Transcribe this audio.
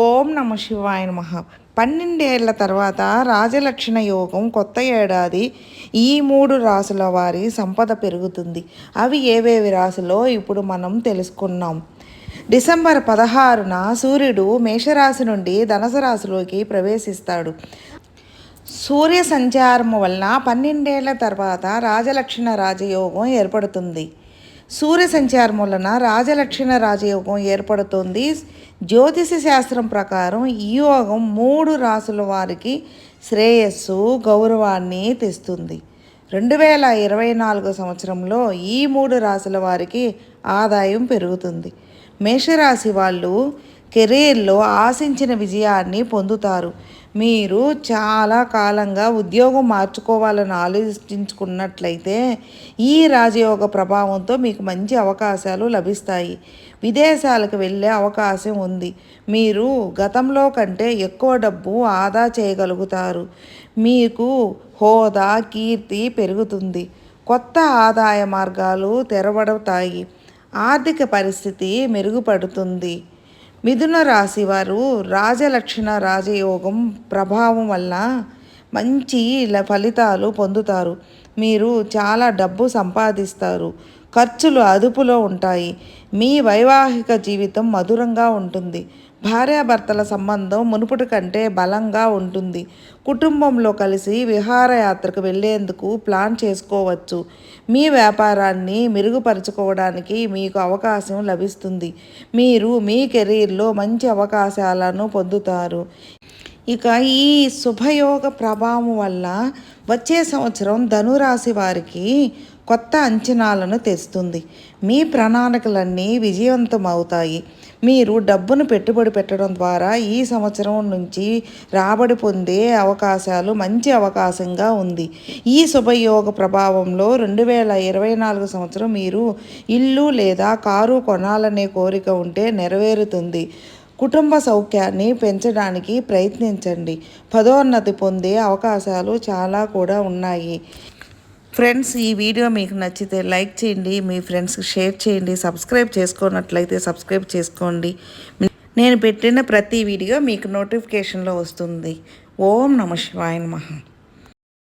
ఓం నమ శివాయ నమ. పన్నెండేళ్ళ తర్వాత రాజలక్షణ యోగం కొత్త ఏడాది ఈ మూడు రాసుల వారి సంపద పెరుగుతుంది. అవి ఏవేవి రాశులో ఇప్పుడు మనం తెలుసుకున్నాం. డిసెంబర్ పదహారున సూర్యుడు మేషరాశి నుండి ధనసు రాశిలోకి ప్రవేశిస్తాడు. సూర్య సంచారము వలన పన్నెండేళ్ళ తర్వాత రాజలక్షణ రాజయోగం ఏర్పడుతుంది. సూర్య సంచారం వలన రాజలక్షణ రాజయోగం ఏర్పడుతుంది. జ్యోతిష శాస్త్రం ప్రకారం ఈ యోగం మూడు రాసుల వారికి శ్రేయస్సు గౌరవాన్ని తెస్తుంది. రెండు వేల ఇరవై నాలుగు సంవత్సరంలో ఈ మూడు రాసుల వారికి ఆదాయం పెరుగుతుంది. మేషరాశి వాళ్ళు కెరీర్లో ఆశించిన విజయాన్ని పొందుతారు. మీరు చాలా కాలంగా ఉద్యోగం మార్చుకోవాలని ఆలోచించుకున్నట్లయితే ఈ రాజయోగ ప్రభావంతో మీకు మంచి అవకాశాలు లభిస్తాయి. విదేశాలకు వెళ్ళే అవకాశం ఉంది. మీరు గతంలో కంటే ఎక్కువ డబ్బు ఆదా చేయగలుగుతారు. మీకు హోదా కీర్తి పెరుగుతుంది. కొత్త ఆదాయ మార్గాలు తెరవడతాయి. ఆర్థిక పరిస్థితి మెరుగుపడుతుంది. మిథున రాశి వారు రాజలక్షణ రాజయోగం ప్రభావం వల్ల మంచి ఫలితాలు పొందుతారు. మీరు చాలా డబ్బు సంపాదిస్తారు. ఖర్చులు అదుపులో ఉంటాయి. మీ వైవాహిక జీవితం మధురంగా ఉంటుంది. భార్యాభర్తల సంబంధం మునుపటి కంటే బలంగా ఉంటుంది. కుటుంబంలో కలిసి విహారయాత్రకు వెళ్ళేందుకు ప్లాన్ చేసుకోవచ్చు. మీ వ్యాపారాన్ని మెరుగుపరుచుకోవడానికి మీకు అవకాశం లభిస్తుంది. మీరు మీ కెరీర్లో మంచి అవకాశాలను పొందుతారు. ఇక ఈ శుభయోగ ప్రభావం వల్ల వచ్చే సంవత్సరం ధనురాశి వారికి కొత్త అంచనాలను తెస్తుంది. మీ ప్రణాళికలన్నీ విజయవంతం అవుతాయి. మీరు డబ్బును పెట్టుబడి పెట్టడం ద్వారా ఈ సంవత్సరం నుంచి రాబడి పొందే అవకాశాలు మంచి అవకాశంగా ఉంది. ఈ శుభయోగ ప్రభావంలో రెండు వేల ఇరవై నాలుగు సంవత్సరం మీరు ఇల్లు లేదా కారు కొనాలనే కోరిక ఉంటే నెరవేరుతుంది. కుటుంబ సౌఖ్యాన్ని పెంచడానికి ప్రయత్నించండి. పదోన్నతి పొందే అవకాశాలు చాలా కూడా ఉన్నాయి. ఫ్రెండ్స్ ఈ వీడియో మీకు నచ్చితే లైక్ చేయండి మీ ఫ్రెండ్స్కి షేర్ చేయండి సబ్స్క్రైబ్ చేసుకున్నట్లయితే సబ్స్క్రైబ్ చేసుకోండి. నేను పెట్టిన ప్రతి వీడియో మీకు నోటిఫికేషన్లో వస్తుంది. ఓం నమ శివాయ మహా